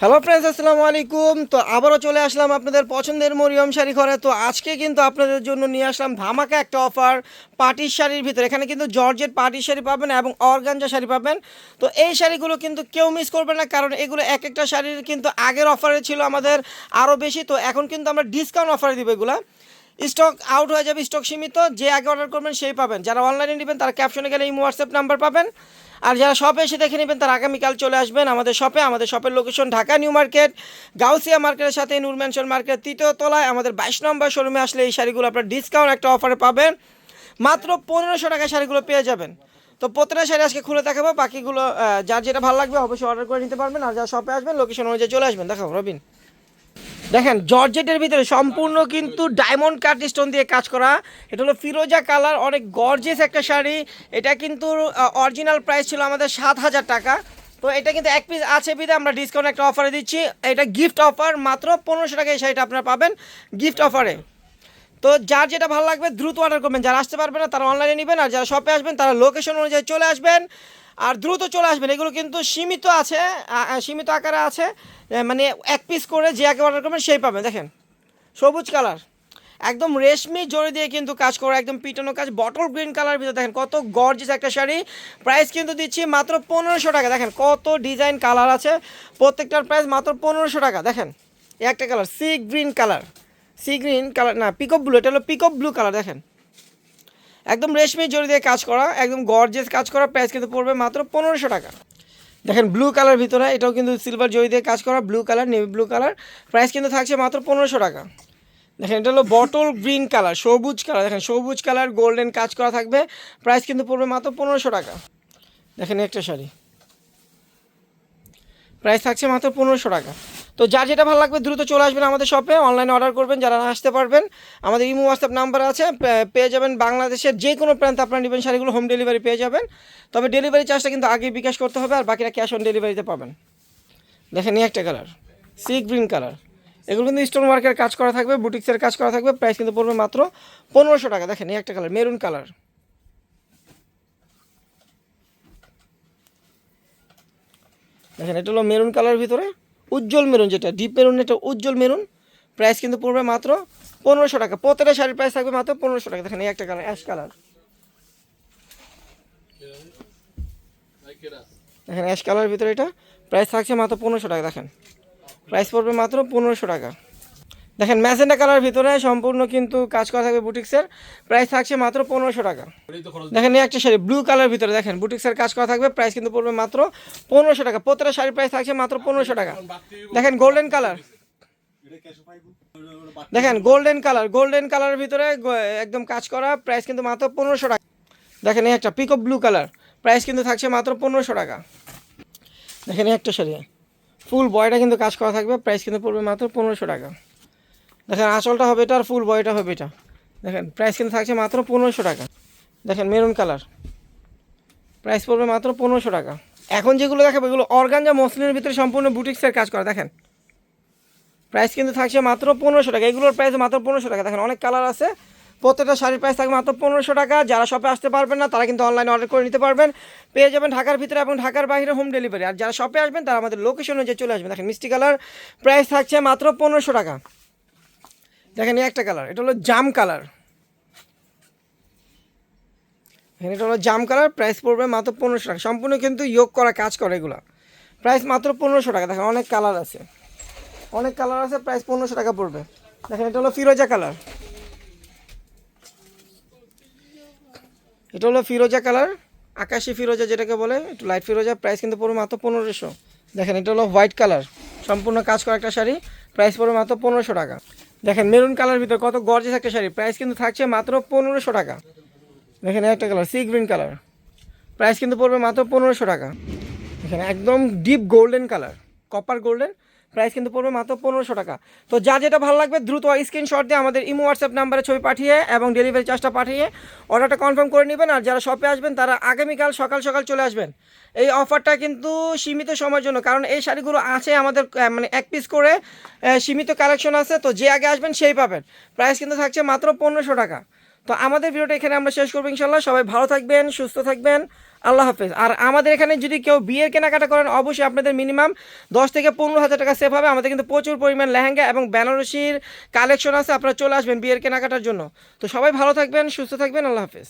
Hello friends আসসালামু আলাইকুম। তো আবারও চলে আসলাম আপনাদের পছন্দের মরিয়ম শাড়ি ঘরে। তো আজকে কিন্তু আপনাদের জন্য নিয়ে আসলাম ধামাকা একটা অফার পাটির শাড়ির ভিতরে। এখানে কিন্তু জর্জের পাটির শাড়ি পাবেন এবং অর্গানজা শাড়ি পাবেন। তো এই শাড়িগুলো কিন্তু কেউ মিস করবে না, কারণ এগুলো এক একটা শাড়ির কিন্তু আগের অফারে ছিল আমাদের আরও বেশি। তো এখন কিন্তু আমরা ডিসকাউন্ট অফারে দিব এগুলো। স্টক আউট হয়ে যাবে স্টক সীমিত। যে আগে অর্ডার করবেন সেই পাবেন। যারা অনলাইনে নেবেন, তারা ক্যাপশনে গেলে এই হোয়াটসঅ্যাপ নাম্বার পাবেন। আর যারা শপে এসে দেখে নেবেন, তারা আগামীকাল চলে আসবেন আমাদের শপে আমাদের শপের location Dhaka New Market Gausia মার্কেটের সাথে নূর ম্যানশন মার্কেট তৃতীয় তলায়। আমাদের বাইশ নম্বর শোরুমে আসলে এই শাড়িগুলো আপনার ডিসকাউন্ট একটা অফারে পাবেন। মাত্র পনেরোশো টাকা শাড়িগুলো পেয়ে যাবেন। তো প্রত্যেকটা শাড়ি আজকে খুলে দেখাবো। বাকিগুলো যার যেটা ভালো লাগবে অবশ্যই অর্ডার করে নিতে পারবেন। আর যারা শপে আসবেন লোকেশন অনুযায়ী চলে আসবেন। দেখাবো, রবিন। দেখেন, জর্জেটের ভিতরে সম্পূর্ণ কিন্তু ডায়মন্ড কাট স্টোন দিয়ে কাজ করা। এটা হলো ফিরোজা কালার, অনেক গর্জেস একটা শাড়ি। এটা কিন্তু অরিজিনাল প্রাইস ছিল আমাদের সাত হাজার টাকা। তো এটা কিন্তু এক পিস আছে বিধে আমরা ডিসকাউন্ট একটা অফারে দিচ্ছি। এটা গিফট অফার মাত্র পনেরোশো টাকা এই শাড়িটা আপনারা পাবেন। গিফট অফারে তো যার যেটা ভালো লাগবে দ্রুত অর্ডার করবেন। যারা আসতে পারবেন না, তারা অনলাইনে নেবেন, আর যারা শপে আসবেন, তারা লোকেশন অনুযায়ী চলে আসবেন, আর দ্রুত চলে আসবেন। এগুলো কিন্তু সীমিত আছে সীমিত আকারে আছে মানে এক পিস করে যে আগে অর্ডার করবেন, সেই পাবেন। দেখেন, সবুজ কালার একদম রেশমি জড়ি দিয়ে কিন্তু কাজ করা, একদম পিটানো কাজ বটল গ্রিন কালার ভিতরে। দেখেন, কত গর্জিস একটা শাড়ি। প্রাইস কিন্তু দিচ্ছি মাত্র পনেরোশো টাকা। দেখেন, কত ডিজাইন কালার আছে। প্রত্যেকটার প্রাইস মাত্র পনেরোশো টাকা। দেখেন, একটা colour sea green colour sea green colour না পিকপ ব্লু এটা হলো পিকপ ব্লু কালার দেখেন। একদম রেশমি জড়ি দিয়ে কাজ করা, একদম গর্জেস কাজ করা প্রাইস কিন্তু পড়বে মাত্র পনেরোশো টাকা। দেখেন ব্লু কালার ভিতরে, এটাও কিন্তু সিলভার জড়ি দিয়ে কাজ করা blue colour navy blue colour price কিন্তু থাকছে মাত্র পনেরোশো টাকা। দেখেন এটা হলো বটল গ্রিন কালার সবুজ কালার দেখেন সবুজ কালার গোল্ডেন কাজ করা থাকবে প্রাইস কিন্তু পড়বে মাত্র পনেরোশো টাকা। দেখেন একটা শাড়ি। প্রাইস থাকছে মাত্র পনেরোশো টাকা। তো যার যেটা ভালো লাগবে দ্রুত চলে আসবেন আমাদের শপে অনলাইনে অর্ডার করবেন, যারা আসতে পারবেন। আমাদের ইমো হোয়াটসঅ্যাপ নাম্বার আছে পেয়ে যাবেন বাংলাদেশের যে কোনো প্রান্তে আপনারা নেবেন শাড়িগুলো হোম ডেলিভারি পেয়ে যাবেন। তবে ডেলিভারি চার্জটা কিন্তু আগে বিকাশ করতে হবে, আর বাকিরা ক্যাশ অন ডেলিভারিতে পাবেন। দেখেন এই একটা কালার সি গ্রিন কালার এগুলো কিন্তু স্টোন ওয়ার্কের কাজ করা থাকবে বুটিক্সের কাজ করা থাকবে প্রাইস কিন্তু পড়বে মাত্র পনেরোশো টাকা। দেখেন এই একটা কালার মেরুন কালার দেখেন এটা হলো মেরুন কালার ভিতরে। উজ্জ্বল মেরুন যেটা ডিপ মেরুন এটা উজ্জ্বল মেরুন। প্রাইস কিন্তু পড়বে মাত্র পনেরোশো টাকা। প্রত্যেকটা শাড়ির প্রাইস থাকবে মাত্র পনেরোশো টাকা। দেখেন এই একটা কালার অ্যাশ কালার দেখেন অ্যাশ কালারের ভিতরে এটা। প্রাইস থাকছে মাত্র পনেরোশো টাকা, দেখেন। প্রাইস পড়বে মাত্র পনেরোশো টাকা। দেখেন ম্যাজেন্ডা কালার ভিতরে সম্পূর্ণ কিন্তু কাজ করা থাকবে বুটিক্সের। প্রাইস থাকছে মাত্র পনেরোশো টাকা। দেখেন এই একটা শাড়ি ব্লু কালার ভিতরে দেখেন বুটিক্সের কাজ করা থাকবে প্রাইস কিন্তু পড়বে মাত্র পনেরোশো টাকা। প্রত্যেকটা শাড়ির প্রাইস থাকছে মাত্র পনেরোশো টাকা। দেখেন গোল্ডেন কালার দেখেন গোল্ডেন কালার গোল্ডেন কালারের ভিতরে একদম কাজ করা প্রাইস কিন্তু মাত্র পনেরোশো টাকা। দেখেন এই একটা পিকপ ব্লু কালার প্রাইস কিন্তু থাকছে মাত্র পনেরোশো টাকা। দেখেন এই একটা শাড়ি। ফুল বয়টা কিন্তু কাজ করা থাকবে প্রাইস কিন্তু পড়বে মাত্র পনেরোশো টাকা। দেখেন আঁচলটা হবে এটা আর ফুল বয়টা হবে এটা। দেখেন প্রাইস কিন্তু থাকছে মাত্র পনেরোশো টাকা। দেখেন মেরুন কালার প্রাইস পড়বে মাত্র পনেরোশো টাকা। এখন যেগুলো দেখাবো, এগুলো অর্গানজা মসলিনের ভিতরে সম্পূর্ণ বুটিক্সের কাজ করা, দেখেন। প্রাইস কিন্তু থাকছে মাত্র পনেরোশো টাকা। এগুলোর প্রাইস মাত্র পনেরোশো টাকা। দেখেন, অনেক কালার আছে। প্রত্যেকটা শাড়ির প্রাইস থাকবে মাত্র পনেরোশো টাকা। যারা শপে আসতে পারবেন না, তারা কিন্তু অনলাইনে অর্ডার করে নিতে পারবেন। পেয়ে যাবেন ঢাকার ভিতরে এবং ঢাকার বাইরে হোম ডেলিভারি আর যারা শপে আসবেন, তারা আমাদের লোকেশন অনুযায়ী চলে আসবেন। দেখেন, মিষ্টি কালার প্রাইস থাকছে মাত্র পনেরোশো টাকা। দেখেন একটা কালার এটা হলো জাম কালার এটা হলো জাম কালার প্রাইস পড়বে মাত্র পনেরোশো টাকা। সম্পূর্ণ কিন্তু যোগ করা, কাজ করে এগুলো। প্রাইস মাত্র পনেরোশো টাকা। দেখেন অনেক কালার আছে। অনেক কালার আছে প্রাইস পনেরোশো টাকা পড়বে। দেখেন এটা হলো ফিরোজা কালার এটা হলো ফিরোজা কালার আকাশি ফিরোজা যেটাকে বলে, একটু লাইট ফিরোজা প্রাইস কিন্তু পড়বে মাত্র পনেরোশো। দেখেন এটা হলো হোয়াইট কালার সম্পূর্ণ কাজ করা একটা শাড়ি প্রাইস পড়বে মাত্র পনেরোশো টাকা। দেখেন, মেরুন কালার ভিতরে কত গর্জেস একটা শাড়ি। প্রাইস কিন্তু থাকছে মাত্র পনেরোশো টাকা। দেখেন, একটা colour sea green colour price কিন্তু পড়বে মাত্র পনেরোশো টাকা। দেখেন, একদম deep golden colour copper golden price কিন্তু পড়বে মাত্র পনেরোশো টাকা। তো যা যেটা ভালো লাগবে, দ্রুত স্ক্রিনশট দিয়ে আমাদের ইমো হোয়াটসঅ্যাপ নাম্বারে ছবি পাঠিয়ে এবং ডেলিভারি চার্জটা পাঠিয়ে অর্ডারটা কনফার্ম করে নেবেন। আর যারা শপে আসবেন, তারা আগামীকাল সকাল সকাল চলে আসবেন। এই অফারটা কিন্তু সীমিত সময়ের জন্য, কারণ এই শাড়িগুলো আছে আমাদের মানে এক পিস করে সীমিত কালেকশন আছে। তো যে আগে আসবেন, সেই পাবেন। প্রাইস কিন্তু থাকছে মাত্র পনেরোশো টাকা। তো আমাদের ভিডিওটা এখানে আমরা শেষ করব ইনশাল্লাহ সবাই ভালো থাকবেন, সুস্থ থাকবেন। আল্লাহ হাফেজ। আর আমাদের এখানে যদি কেউ বিয়ের কেনাকাটা করেন, অবশ্যই আপনাদের মিনিমাম দশ থেকে পনেরো হাজার টাকা সেভ হবে। আমাদের কিন্তু প্রচুর পরিমাণ লেহেঙ্গা এবং বেনারসির কালেকশন আছে। আপনারা চলে আসবেন বিয়ের কেনাকাটার জন্য। তো সবাই ভালো থাকবেন, সুস্থ থাকবেন। আল্লাহ হাফেজ।